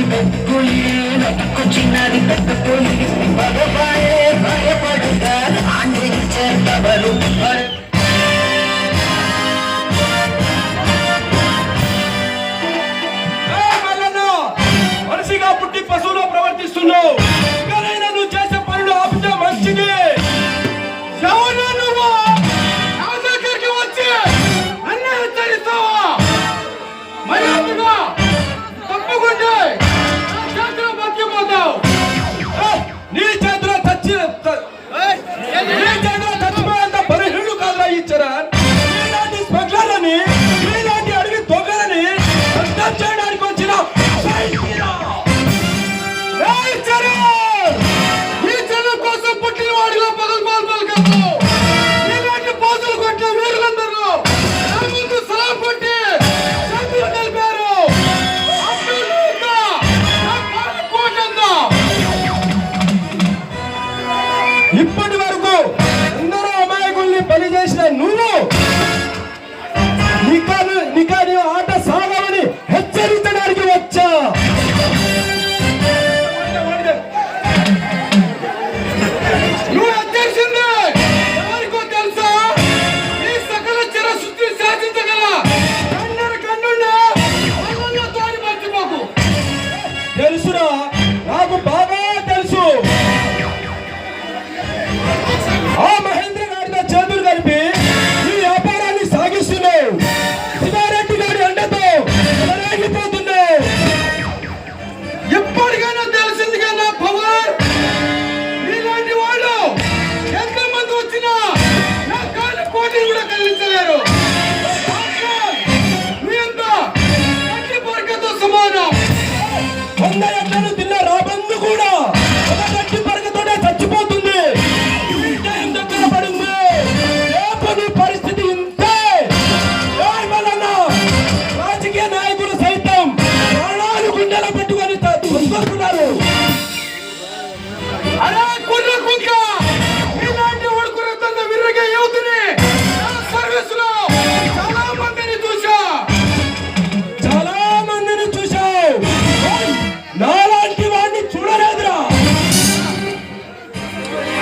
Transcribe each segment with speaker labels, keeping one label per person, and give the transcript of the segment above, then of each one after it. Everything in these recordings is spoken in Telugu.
Speaker 1: పులి బెక్కులే వెక్కు చిన్నది పెద్ద పులి భయపడగా ఆండ్రించే తబలు
Speaker 2: போகிறார்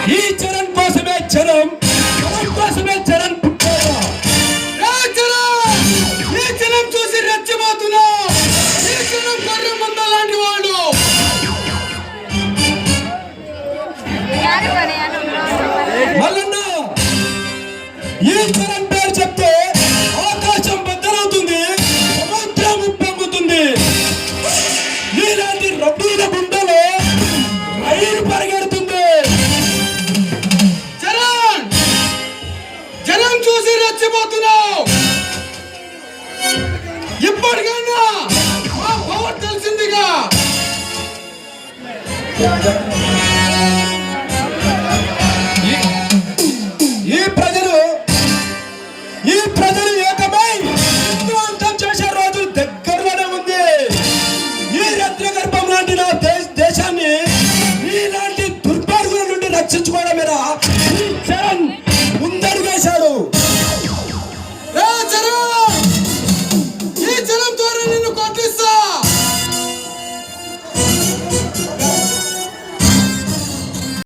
Speaker 2: ఈ జనం కోసమే జనం జనం కోసమే జనం పుట్టారు?
Speaker 3: ఈ జనం చూసి రెచ్చిపోతున్నా! ఈ జనం కర్ర ముంద లాంటి
Speaker 2: ఈ జనం
Speaker 3: ఇప్పటికైనా మా పవర్ తెలిసిందిగా.
Speaker 2: ఈ ప్రజలు ఈ ప్రజలు ఏకమై హిందువంతం చేసే రోజు దగ్గరలోనే ఉంది. ఈ రత్న గర్భం లాంటి నా దేశాన్ని ఇలాంటి దుర్భాగ్యుల నుండి రక్షించుకోవడం మీద